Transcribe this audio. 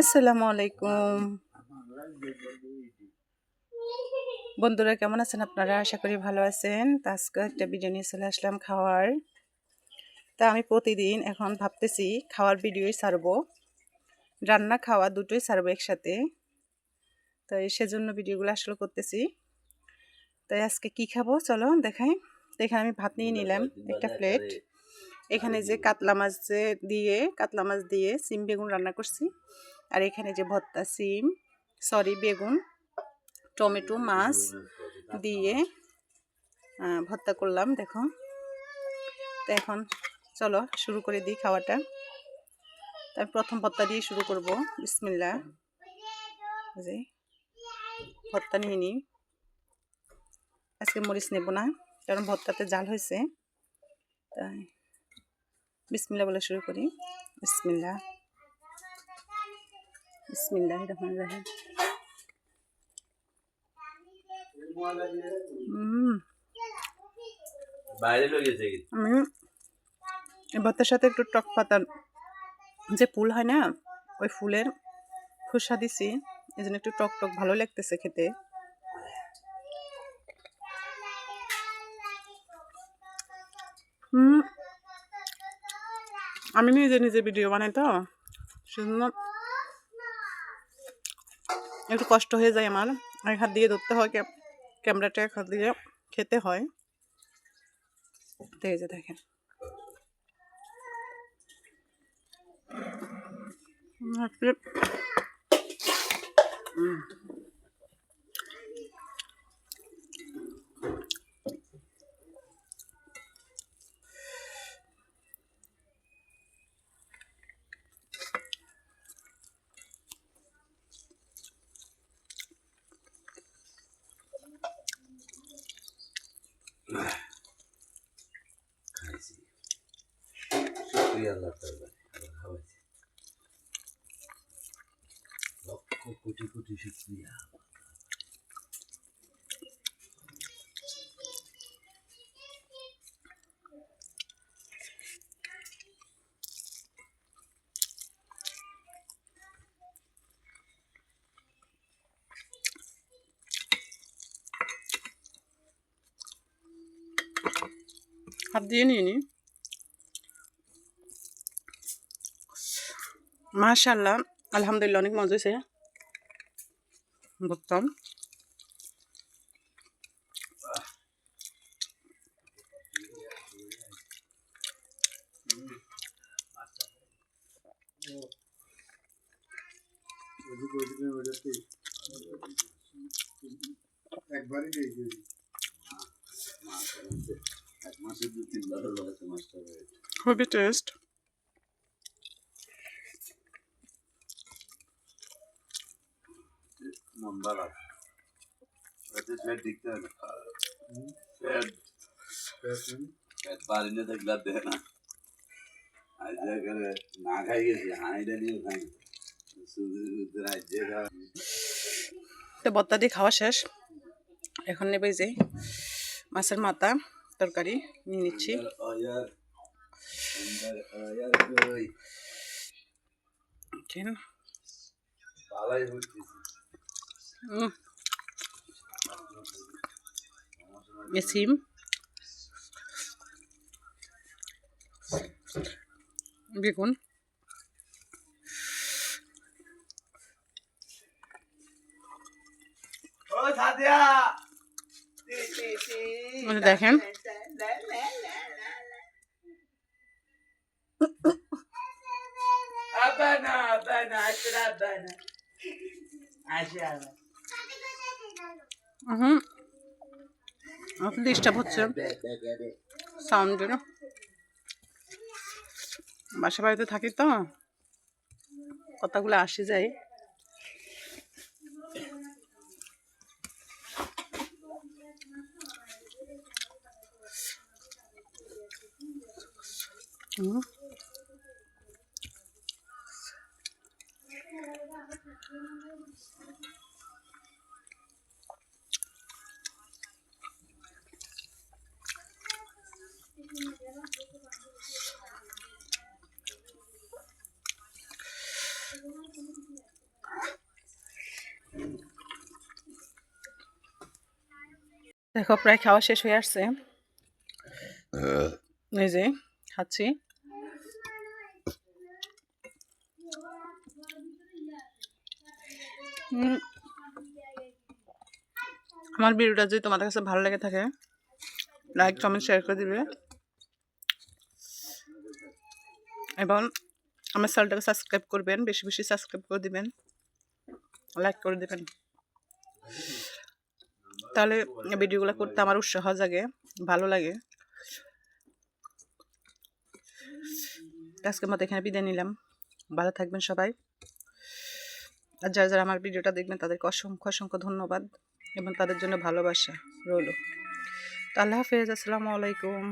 আসসালামু আলাইকুম বন্ধুরা কেমন আছেন আপনারা? আশা করি ভালো আছেন। তো আজকে একটা ভিডিও নিয়ে চলে আসলাম খাওয়ার। তা আমি প্রতিদিন এখন ভাবতেছি খাওয়ার ভিডিওই ছাড়বো। রান্না খাওয়া দুটোই ছাড়বো একসাথে। তাই সেজন্য ভিডিওগুলো আসলে করতেছি। তাই আজকে কি খাব? চলো দেখাই। তো এখানে আমি ভাত নিয়ে নিলাম একটা প্লেট এখানে যে কাতলা মাছ যে দিয়ে কাতলা মাছ দিয়ে সিম বেগুন রান্না করছি। আর এখানে যে ভর্তা সিম সরি বেগুন টমেটো মাছ দিয়ে ভর্তা করলাম দেখো। তো এখন চলো শুরু করে দিই খাওয়াটা। আমি প্রথম ভর্তা দিয়ে শুরু করব বিসমিল্লা যে ভর্তা নিয়ে নিই। আজকে মরিচ নেব না কারণ ভর্তাতে জাল হয়েছে। তাই বিসমিল্লা বলে শুরু করি। বিসমিল্লা বিসমিল্লাহ রহমান রাহিম। আমি ভর্তার সাথে একটু টক পাতার যে ফুল হয় না ওই ফুলের খোসা দিছি এই জন্য একটু টক টক ভালো লাগতেছে খেতে হুম আমি নিজে নিজে ভিডিও বানাই তো, সেজন্য একটু কষ্ট হয়ে যায় আমার। এক হাত দিয়ে ধরতে হয় ক্যামেরাটা এক হাত দিয়ে খেতে হয়। এই যে দেখেন। আজকে তাআলা আল্লাহ খাওয়াইছে লক্ষ কোটি কোটি শুক্রিয়া হাত দিয়ে নিয়ে নি। মাশাল্লাহ আলহামদুলিল্লাহ অনেক মজা হয়েছে। বুঝতাম একবারই দিয়েছি এক ভালো হয়তো ফ্যাট দেখতে হবে। ফ্যাট ফ্যাট বাড়ি না থাকলে আর দেয় না। আজ করে না খাই গেছি হাঁড়িটা নিয়েও খাই। তো বত্তা দিয়ে খাওয়া শেষ। এখন নেবে যে মাছের মাথা তরকারি নিয়ে নিচ্ছি। অয়ার সিম বেগুন ও সাদিয়া মানে দেখেন আবানা আবানা আসরা আবানা আসরা হুম ডিস্টার্ব হচ্ছে সাউন্ডের বাসা বাড়িতে থাকি তো কথাগুলো আসে যায়। হুম দেখো প্রায় খাওয়া শেষ হয়ে আসছে। এই যে খাচ্ছি। আমার ভিডিওটা যদি তোমাদের কাছে ভালো লেগে থাকে লাইক কমেন্ট শেয়ার করে দিবে। এবং আমার চ্যানেলটাকে সাবস্ক্রাইব করবেন বেশি বেশি সাবস্ক্রাইব করে দিবেন। লাইক করে দিবেন। তাহলে ভিডিওগুলো করতে আমার উৎসাহ জাগে ভালো লাগে। আজকের মতো এখানে বিদায় নিলাম। ভালো থাকবেন সবাই। আর যারা যারা আমার ভিডিওটা দেখবেন তাদেরকে অসংখ্য অসংখ্য ধন্যবাদ এবং তাদের জন্য ভালোবাসা রইল। তো আল্লাহ হাফেজ আসসালামু আলাইকুম।